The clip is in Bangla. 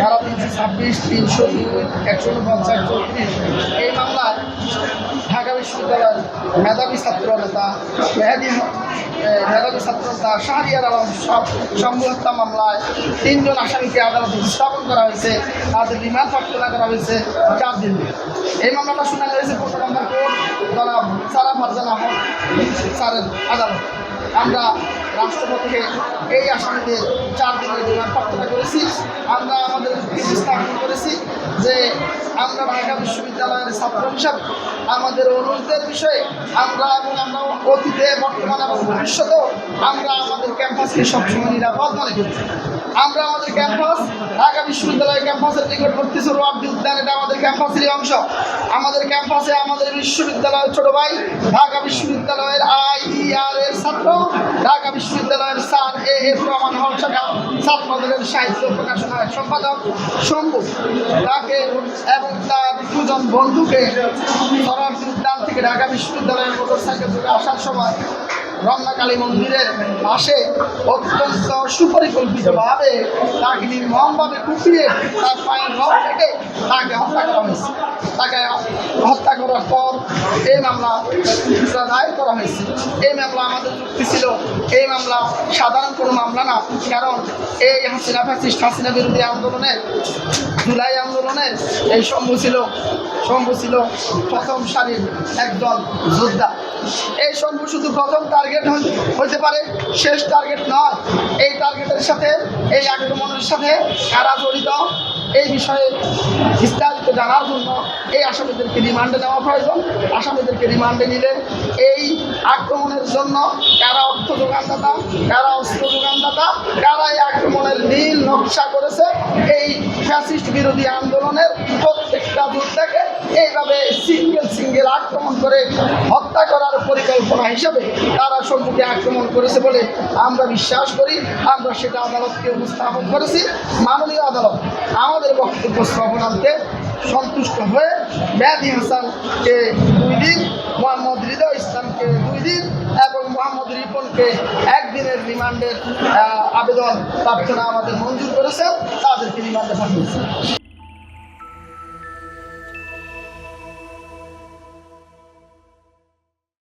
ধারা তিনশো ছাব্বিশ, তিনশো দুই, একশো উনপঞ্চাশ, চৌত্রিশ। এই মামলায় ঢাকা বিশ্ববিদ্যালয়ের মেধাবী ছাত্র নেতা মেহাদি মেধাবী ছাত্র নেতা শাহরিয়ার আলম সম্ভু হত্যা মামলায় তিনজন আসামিকে আদালতে উপস্থাপন করা হয়েছে। তাদের রিমান্ড প্রার্থনা করা হয়েছে চার দিন এই মামলাটা শুনানি হয়েছে পনেরো নম্বর কোর্ট জনাব সারা ফারজানা হক স্যারের আদালত। আমরা রাষ্ট্রপতিকে এই আসামিদের চার দিনের রিমান্ড প্রার্থনা করেছি। বিশ্ববিদ্যালয়ের ছাত্র হিসাবে আমাদের অনুরোধের বিষয়ে আমরা এবং আমরা অতীতে, বর্তমানে এবং ভবিষ্যতেও আমরা আমাদের ক্যাম্পাসকে সবসময় নিরাপদ মনে করি। আমরা আমাদের ক্যাম্পাস, ঢাকা বিশ্ববিদ্যালয় ক্যাম্পাসের নিকটবর্তী সরোয়ার্দী উদ্যান এটা আমাদের ক্যাম্পাসেরই অংশ। আমাদের ক্যাম্পাসে আমাদের বিশ্ববিদ্যালয়ের ছোট ভাই, ঢাকা বিশ্ববিদ্যালয়ের আইইআর এর ছাত্র, ঢাকা বিশ্ববিদ্যালয়ের স্যার এ এস রহমান হল শাখা ছাত্রদের সাহিত্য প্রকাশনার সম্পাদক শম্ভু তাকে এবং তার দুজন বন্ধুকে সরোয়ার্দী উদ্যান থেকে ঢাকা বিশ্ববিদ্যালয়ের মোটর সাইকেল থেকে আসার সময় রমনাকালী মন্দিরের পাশে অত্যন্ত সুপরিকল্পিতভাবে তাকে নির্মমভাবে কুপিয়ে তার পায়ের রক থেকে তাকে হত্যা করা হয়েছে। তাকে হত্যা করার পর এই মামলা দায়ের করা হয়েছে, এই মামলা আমাদের যুক্তি ছিল, এই মামলা সাধারণ কোনো মামলা না, কারণ এই হাসিনা ফ্যাসিস্ট হাসিনা বিরোধী আন্দোলনের, জুলাই আন্দোলনের এই শম্ভু ছিল শম্ভু ছিল প্রথম সারির একজন যোদ্ধা। এই শম্ভু শুধু প্রথম টার্গেট হইতে পারে, শেষ টার্গেট নয়। এই টার্গেটের সাথে, এই আক্রমণের সাথে কারা জড়িত? এই বিষয়ে বিস্তারিত জানার জন্য এই আসামিদেরকে রিমান্ডে নেওয়া প্রয়োজন। আসামিদেরকে রিমান্ডে নিলে এই আক্রমণের জন্য কারা অর্থ যোগানদাতা, কারা অস্ত্র যোগানদাতা, কারা এই আক্রমণের নীল নকশা করেছে, এই ফ্যাসিস্ট বিরোধী আন্দোলনের প্রত্যেকটা যোদ্ধাকে এইভাবে সিঙ্গেল সিঙ্গেল আক্রমণ করে হত্যা করার পরিকল্পনা হিসাবে তারা সম্মুখে আক্রমণ করেছে বলে আমরা বিশ্বাস করি। আমরা সেটা আদালতকে উপস্থাপন করেছি। মাননীয় আদালত আমাদের বক্তব্য শ্রবণান্তে সন্তুষ্ট হয়ে মেয়াদি হাসানকে দুই দিন, মোহাম্মদ হৃদয় ইসলামকে দুই দিন এবং মোহাম্মদ রিপনকে একদিনের রিমান্ডের আবেদন প্রার্থনা আমাদের মঞ্জুর করেছে তাদেরকে রিমান্ডে পাঠিয়েছে।